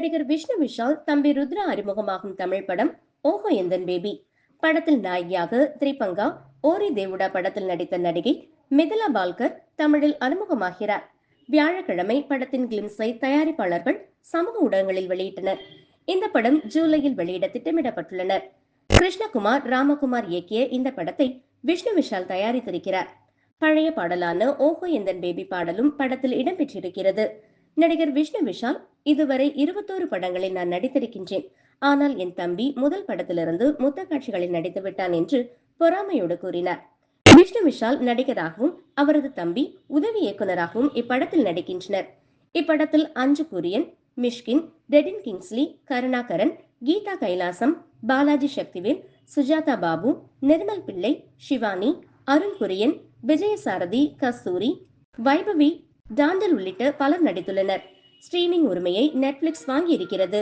நடிகர் விஷ்ணு விஷால் தம்பி ருத்ரா அறிமுகமாகும் தமிழ் படம் ஓஹோ எந்தன் பேபி. படத்தில் நாயகியாக திரிபங்கா ஓரி தேவுடா படத்தில் நடித்த நடிகை மிதிலா பால்கர் தமிழில் அறிமுகமாகிறார். வியாழக்கிழமை படத்தின் கிளிம்ஸை தயாரிப்பாளர்கள் சமூக ஊடகங்களில் வெளியிட்டனர். இந்த படம் ஜூலையில் வெளியிட திட்டமிடப்பட்டுள்ளனர். கிருஷ்ணகுமார் ராமகுமார் இயக்கிய இந்த படத்தை விஷ்ணு விஷால் தயாரித்திருக்கிறார். பழைய பாடலான ஓஹோ எந்தன் பேபி பாடலும் படத்தில் இடம்பெற்றிருக்கிறது நடிகர் விஷ்ணு விஷால் இதுவரை இருபத்தோரு படங்களில் நான் நடித்திருக்கின்றேன். ஆனால் என் தம்பி முதல் படத்திலிருந்து முத்த காட்சிகளில் நடித்து விட்டான் என்று பொறாமையோடு கூறினார். விஷ்ணு விஷால் நடிகராகவும் அவரது தம்பி உதவி இயக்குனராகவும் இப்படத்தில் நடிக்கின்றனர். இப்படத்தில் அஞ்சு குரியன் மிஷ்கின் டெடின் கிங்ஸ்லி கருணாகரன் கீதா கைலாசம் பாலாஜி சக்திவேல் சுஜாதா பாபு நிர்மல் பிள்ளை சிவானி அருண் குரியன் விஜயசாரதி கஸ்தூரி வைபவி டாண்டல் உள்ளிட்ட பலர் நடித்துள்ளனர். ஸ்ட்ரீமிங் உரிமையை நெட்ஃபிளிக்ஸ் வாங்கியிருக்கிறது.